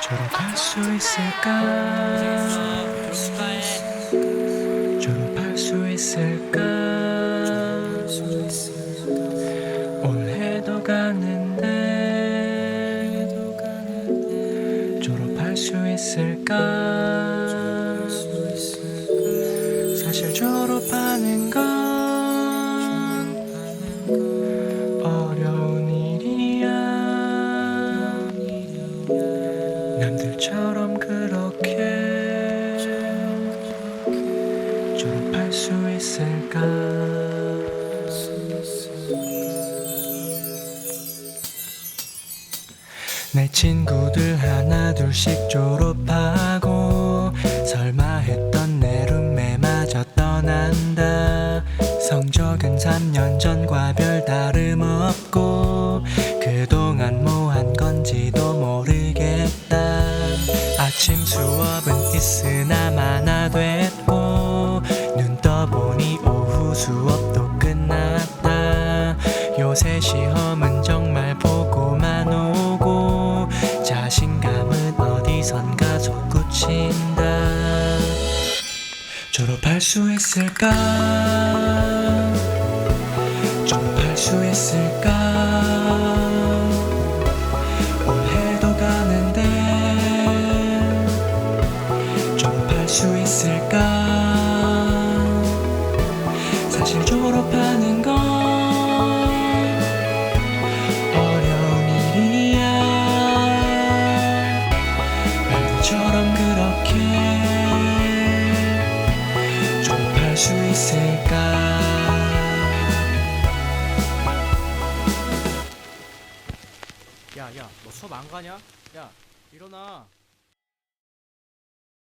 졸업할 수 있을까? 졸업할 수 있을까? 올해도 가는데 졸업할 수 있을까? 사실 졸업하는 건 남들처럼 그렇게 졸업할 수 있을까? 내 친구들 하나 둘씩 졸업하고 설마 했던 내 룸메마저 떠난다 성적은 3년 전과 별 다름없고 아침 수업은 있으나 만화됐고 눈 떠보니 오후 수업도 끝났다. 요새 시험은 정말 보고만 오고 자신감은 어디선가 솟구친다. 졸업할 수 있을까? 졸업할 수 있을까 수 있을까 사실 졸업하는 건 어려운 일이야 별처럼 그렇게 졸업할 수 있을까 야, 야, 너 수업 안 가냐? 야, 일어나.